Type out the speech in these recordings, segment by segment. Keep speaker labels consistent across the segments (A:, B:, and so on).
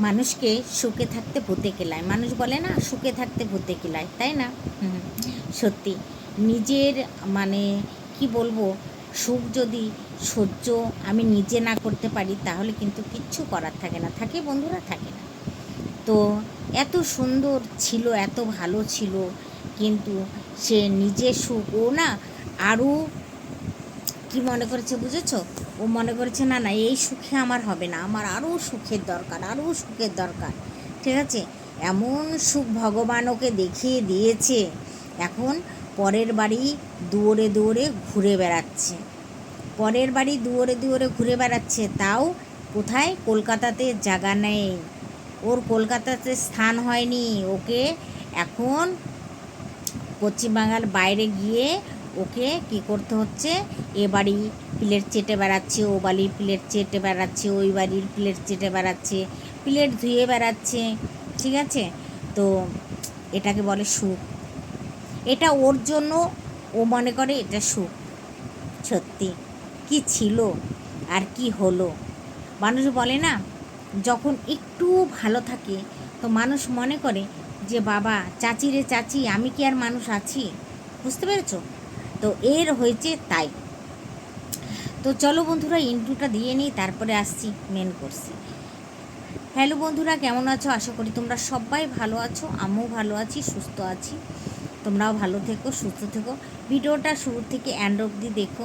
A: মানুষকে সুখে থাকতে ভূতে কেলায়। মানুষ বলে না, সুখে থাকতে ভূতে কেলায়, তাই না? সত্যি। নিজের মানে কি বলব, সুখ যদি সহ্য আমি নিজে না করতে পারি, তাহলে কিন্তু কিচ্ছু করার থাকে না। থাকে বন্ধুরা, থাকে না। তো এত সুন্দর ছিল, এত ভালো ছিল, কিন্তু সে নিজের সুখ ও না, আরও কি মনে করেছে বুঝেছ? ও মনে করেছে, না না, এই সুখে আমার হবে না। আমার আরও সুখের দরকার, আরও সুখের দরকার। ঠিক আছে? এমন সুখ ভগবান ওকে দেখিয়ে দিয়েছে। এখন পরের বাড়ি দুয়ারে দুয়ারে ঘুরে বেড়াচ্ছে। পরের বাড়ি দুয়ারে দুয়ারে ঘুরে বেড়াচ্ছে, তাও কোথায়? কলকাতাতে জায়গা নেই। ওর কলকাতাতে স্থান হয়নি। ওকে এখন পশ্চিমবাংলার বাইরে গিয়ে ওকে কি করতে হচ্ছে? এ বাড়ি প্লেট চেটে বেড়াচ্ছে, ও বাড়ির প্লেট চেটে বেড়াচ্ছে, ওই বাড়ির প্লেট চেটে বেড়াচ্ছে, প্লেট ধুয়ে বেড়াচ্ছে, ঠিক আছে? তো এটাকে বলে সুখ। এটা ওর জন্য ও মনে করে এটা সুখ। সত্যি। কি ছিল আর কি হলো? মানুষ বলে না, যখন একটু ভালো থাকে, তো মানুষ মনে করে যে, বাবা, চাচি রে চাচি, আমি কি আর মানুষ আছি? বুঝতে পেরেছ? তো এর হয়েছে তাই। তো চলো বন্ধুরা ইন্টুটা দিয়ে নিই, তারপরে আসছি মেন করছি হ্যালো বন্ধুরা, কেমন আছো? আশা করি তোমরা সবাই ভালো আছো, আমিও ভালো আছি, সুস্থ আছি। তোমরাও ভালো থেকো, সুস্থ থেকো। ভিডিওটা শুরু থেকে অ্যান্ড অবধি দেখো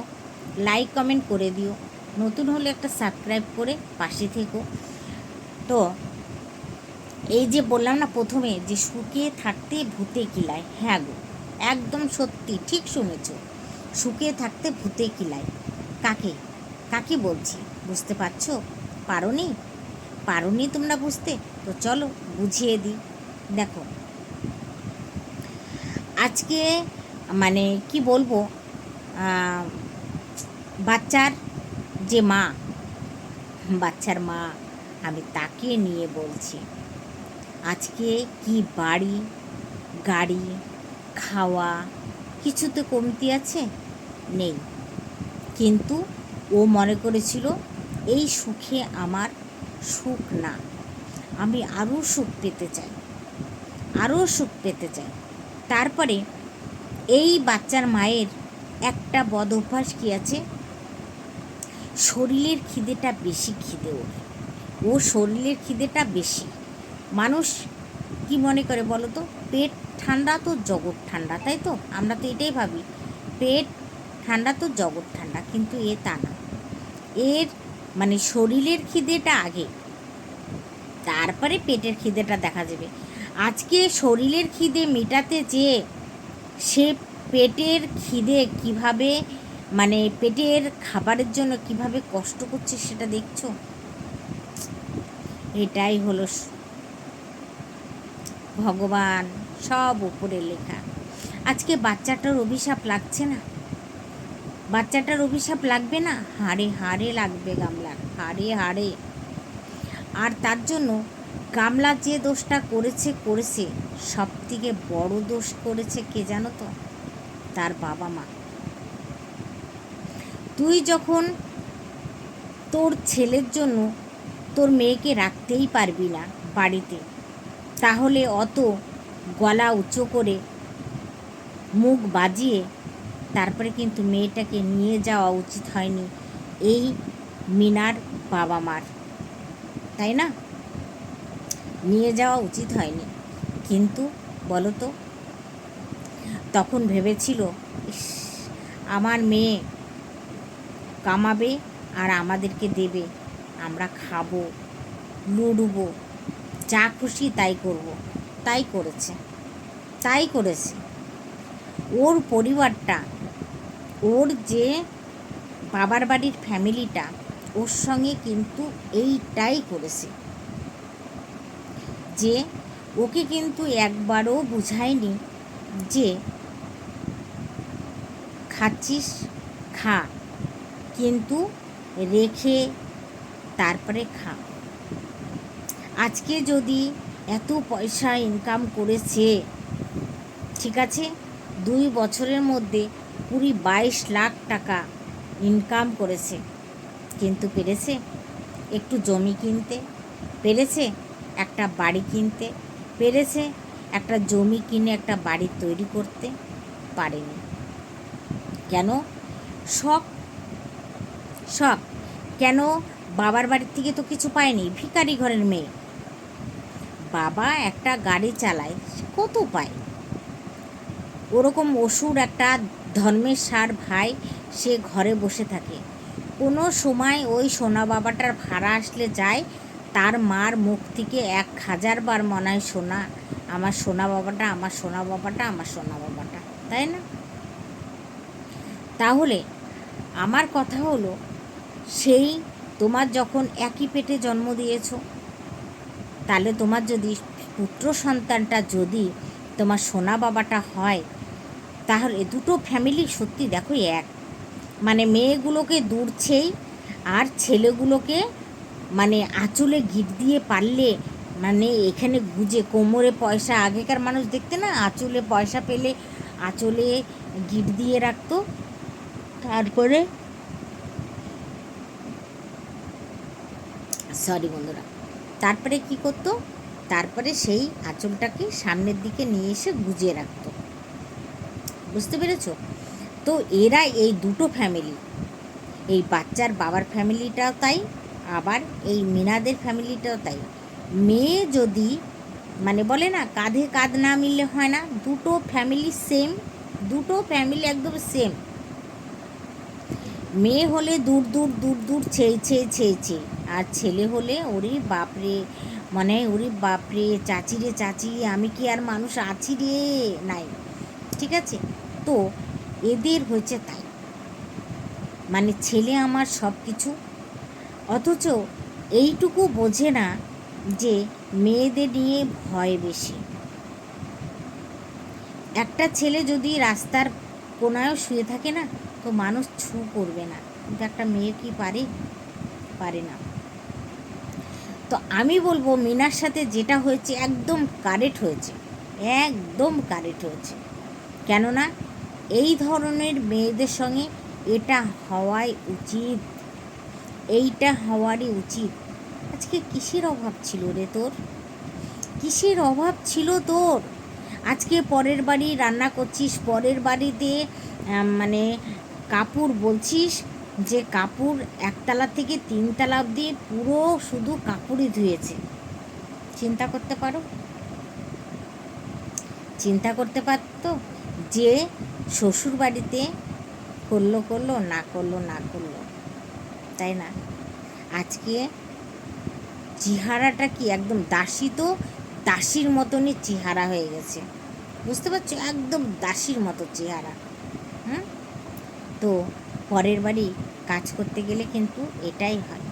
A: লাইক কমেন্ট করে দিও। নতুন হলে একটা সাবস্ক্রাইব করে পাশে থেকো। তো, এই যে বললাম না প্রথমে, যে শুকিয়ে থাকতে ভূতে কিলায়। হ্যাঁ গো, একদম সত্যি, ঠিক শুনেছ। সুখে থাকতে ভূতে কিলায়। কাকে? কাকে বলছি? বুঝতে পারছ? পারোনি? পারোনি তোমরা বুঝতে? তো চলো, বুঝিয়ে দিই। দেখো। আজকে মানে কি বলব বাচ্চার যে মা, বাচ্চার মা, আমি তাকে নিয়ে বলছি। আজকে কি বাড়ি, গাড়ি, খাওয়া, কিছুতে কমতি আছে? নেই। কিন্তু ও মনে করেছিল, এই সুখে আমার সুখ না। আমি আরও সুখ পেতে চাই, আরও সুখ পেতে চাই। তারপরে এই বাচ্চার মায়ের একটা বদ অভ্যাস কী আছে? শরীরের খিদেটা বেশি খিদে ওর ও শরীরের খিদেটা বেশি। মানুষ কি মনে করে বলো তো পেট ঠান্ডা তো, জগৎ ঠান্ডা, তাই তো? আমরা তো এটাই ভাবি। পেট ঠান্ডা তো জগৎ ঠান্ডা, কিন্তু এ তা না। এর মানে শরীরের খিদেটা আগে, তারপরে পেটের খিদেটা দেখা যাবে। আজকে শরীরের খিদে মেটাতে চেয়ে সে পেটের খিদে কীভাবে মানে পেটের খাবারের জন্য কীভাবে কষ্ট করছে সেটা দেখছ? এটাই হলো ভগবান সব উপরে লেখা। আজকে বাচ্চাটার অভিশাপ লাগছে না? বাচ্চাটার অভিশাপ লাগবে না? হাড়ে হাড়ে লাগবে গামলার হাড়ে হাড়ে। আর তার জন্য গামলা যে দোষটা করেছে করেছে। সব থেকে বড় দোষ করেছে কে জানো তো? তার বাবা মা। তুই যখন তোর ছেলের জন্য তোর মেয়েকে রাখতেই পারবি না বাড়িতে, তাহলে অত গলা উঁচু করে মুখ বাজিয়ে তারপরে কিন্তু মেয়েটাকে নিয়ে যাওয়া উচিত হয়নি। এই মিনার বাবা মার তাই না? নিয়ে যাওয়া উচিত হয়নি। কিন্তু বলো তো তখন ভেবেছিল আমার মেয়ে কামাবে আর আমাদেরকে দেবে। আমরা খাব, লুড়বো, যা খুশি তাই করব। তাই করেছে তাই করেছে। ওর পরিবারটা ওর যে বাবার বাড়ির ফ্যামিলিটা, ওর সঙ্গে কিন্তু এইটাই করেছে। যে ওকে কিন্তু একবারও বুঝায়নি যে খাচ্ছিস, খা, কিন্তু রেখে তারপরে খা। আজকে যদি এত পয়সা ইনকাম করেছে, ঠিক আছে? দুই বছরের মধ্যে কুড়ি বাইশ লাখ টাকা ইনকাম করেছে। কিন্তু পেরেছে একটু জমি কিনতে, পেরেছে একটা বাড়ি কিনতে, পেরেছে একটা জমি কিনে একটা বাড়ি তৈরি করতে পারেনি। কেন? শখ। শখ। কেন বাবার বাড়ির থেকে তো কিছু পায়নি? ভিকারি ঘরের মেয়ে। বাবা একটা গাড়ি চালায় কত পায়? ওরকম অসুর একটা ধর্মের সার ভাই সে ঘরে বসে থাকে। কোনো সময় ওই সোনা বাবাটার ভাড়া আসলে যায়, তার মার মুখ থেকে এক হাজার বার মনে হয়, সোনা, আমার সোনা বাবাটা আমার সোনা বাবাটা আমার সোনা বাবাটা তাই না? তাহলে আমার কথা হলো, সেই তোমার যখন একই পেটে জন্ম দিয়েছ, তাহলে তোমার যদি পুত্র সন্তানটা যদি তোমার সোনা বাবাটা হয় তাহলে দুটো ফ্যামিলি সত্যি দেখো এক। মানে মেয়েগুলোকে দূরছেই আর ছেলেগুলোকে মানে আঁচলে গিট দিয়ে পারলে মানে এখানে গুজে কোমরে পয়সা, আগেকার মানুষ দেখতে না আঁচলে পয়সা পেলে আঁচলে গিট দিয়ে রাখতো। তারপরে সরি বন্ধুরা, তারপরে কি করতো? তারপরে সেই আঁচলটাকে সামনের দিকে নিয়ে এসে গুজিয়ে রাখতো। বুঝতে পেরেছ? তো এরা এই দুটো ফ্যামিলি এই বাচ্চার বাবার ফ্যামিলিটাও তাই, আবার এই মিনাদের ফ্যামিলিটাও তাই। মেয়ে যদি মানে বলে না, কাঁধে কাঁধ না মিললে হয় না, দুটো ফ্যামিলি সেম দুটো ফ্যামিলি একদম সেম মেয়ে হলে দূর দূর দূর দূর, ছেয়ে ছেয়ে ছেয়ে ছেয়ে, আর ছেলে হলে ওরে বাপরে মানে ওরে বাপরে, চাচি রে চাচি, আমি কি আর মানুষ আছি রে? নাই, ঠিক আছে? তো এদের হয়েছে তাই। মানে ছেলে আমার সব কিছু অথচ এইটুকু বোঝে না যে মেয়েদের নিয়ে ভয় বেশি। একটা ছেলে যদি রাস্তার কোনায়ও শুয়ে থাকে না, তো মানুষ ছু করবে না। কিন্তু একটা মেয়ে কি পারে? পারে না। তো আমি বলব, মিনার সাথে যেটা হয়েছে একদম কারেক্ট হয়েছে। একদম কারেক্ট হয়েছে। কেননা এই ধরনের মেয়েদের সঙ্গে এটা হওয়াই উচিত। এইটা হওয়ারই উচিত। আজকে কিসের অভাব ছিল রে তোর? কিসের অভাব ছিল তোর? আজকে পরের বাড়ি রান্না করছিস, পরের বাড়িতে মানে কাপড় বলছিস যে কাপড় একতলা থেকে তিনতলা অবধি পুরো শুধু কাপড়ই ধুয়েছে। চিন্তা করতে পারো? চিন্তা করতে পারতো যে শ্বশুর বাড়িতে করল করল, না করল না করল। তাই না? আজকে চেহারাটা কি একদম দাসী তো? দাসীর মতনই চেহারা হয়ে গেছে। বুঝতে পারছ? একদম দাসীর মতো চেহারা। হুম? তো পরের বাড়ি কাজ করতে গেলে কিন্তু এটাই হয়।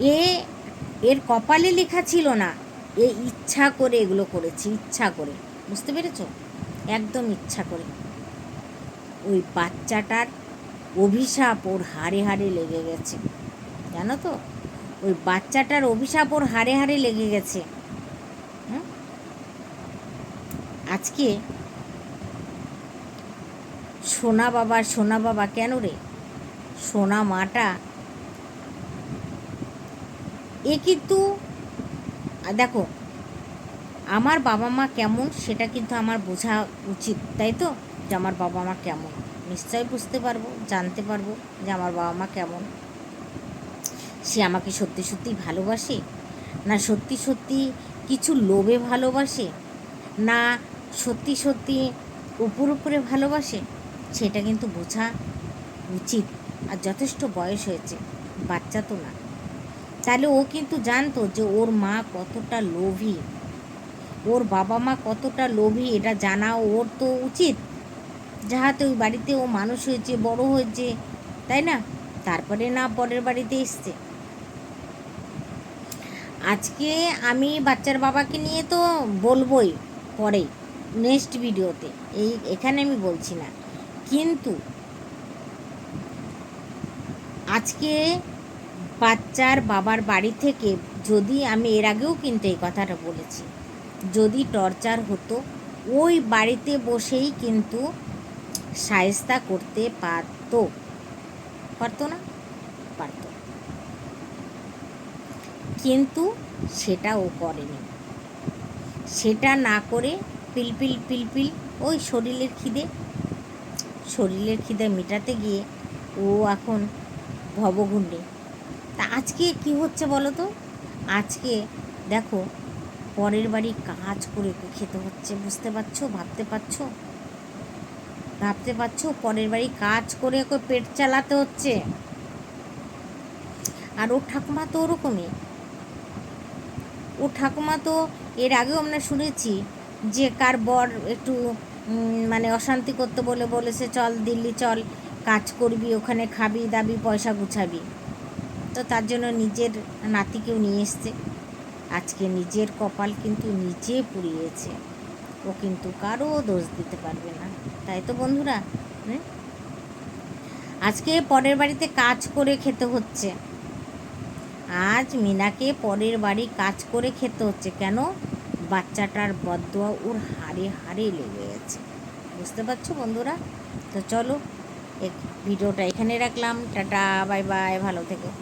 A: এ, এর কপালে লেখা ছিল না, এ ইচ্ছা করে এগুলো করেছে, ইচ্ছা করে। বুঝতে পেরেছ? একদম ইচ্ছা করে। ওই বাচ্চাটার অভিশাপ ওর হাড়ে হাড়ে লেগে গেছে। জানো তো? ওই বাচ্চাটার অভিশাপ ওর হাড়ে হাড়ে লেগে গেছে? আজকে সোনা বাবা সোনা বাবা কেন রে? সোনা মাটা? এ কিন্তু দেখো আমার বাবা মা কেমন সেটা কিন্তু আমার বোঝা উচিত, তাই তো? যে আমার বাবা মা কেমন। নিশ্চয়ই বুঝতে পারব, জানতে পারব যে আমার বাবা মা কেমন। সে আমাকে সত্যি সত্যি ভালোবাসে? না সত্যি সত্যি কিছু লোভে ভালোবাসে? না সত্যি সত্যি উপর উপরে ভালোবাসে? সেটা কিন্তু বোঝা উচিত আর যথেষ্ট বয়স হয়েছে, বাচ্চা তো না। তাহলে ও কিন্তু জানতো যে ওর মা কতটা লোভী। ওর বাবা মা কতটা লোভী, এটা জানা ওর তো উচিত। যাহাতে ওই বাড়িতে ও মানুষ হয়েছে, বড় হয়েছে, তাই না? তারপরে না পরের বাড়িতে এসছে। আজকে আমি বাচ্চার বাবাকে নিয়ে তো বলবোই পরে নেক্সট ভিডিওতে এই, এখানে আমি বলছি না। কিন্তু আজকে বাচ্চার বাবার বাড়ি থেকে যদি আমি এর আগেও কিন্তু এই কথাটা বলেছি। যদি টর্চার হতো, ওই বাড়িতে বসেই কিন্তু সায়স্তা করতে পারতো। পারতো না? পারতো। কিন্তু সেটা ও করেনি। সেটা না করে পিলপিল পিলপিল ওই শরীরের খিদে শরীরের খিদে মেটাতে গিয়ে ও এখন ভবগুণ্ডে তা আজকে কি হচ্ছে বলো তো? আজকে দেখো পরের বাড়ি কাজ করে খেতে হচ্ছে, বুঝতে পারছ? ভাবতে পারছ? ভাবতে পারছ? পরের বাড়ি কাজ করে ওকে পেট চালাতে হচ্ছে। আর ওর ঠাকুমা তো ওরকমই। ও ঠাকুমা তো এর আগেও আমরা শুনেছি যে কার বর একটু মানে অশান্তি করতে বলে বলেছে, চল দিল্লি চল, কাজ করবি, ওখানে খাবি, দাবি, পয়সা গুছাবি। তো তার জন্য নিজের নাতিকেও নিয়ে এসছে। আজকে নিজের কপাল কিন্তু নিজে পুড়িয়েছে। ও কিন্তু কারও দোষ দিতে পারবে না। তাই তো বন্ধুরা, হুম? আজকে পরের বাড়িতে কাজ করে খেতে হচ্ছে। আজ মিনাকে পরের বাড়ি কাজ করে খেতে হচ্ছে। কেন? বাচ্চাটার বদোয়া ওর হাড়ে হাড়ে লেগে গেছে। বুঝতে পারছ বন্ধুরা? তো চলো ভিডিওটা এখানে রাখলাম। টাটা, বাই বাই, ভালো থেকো।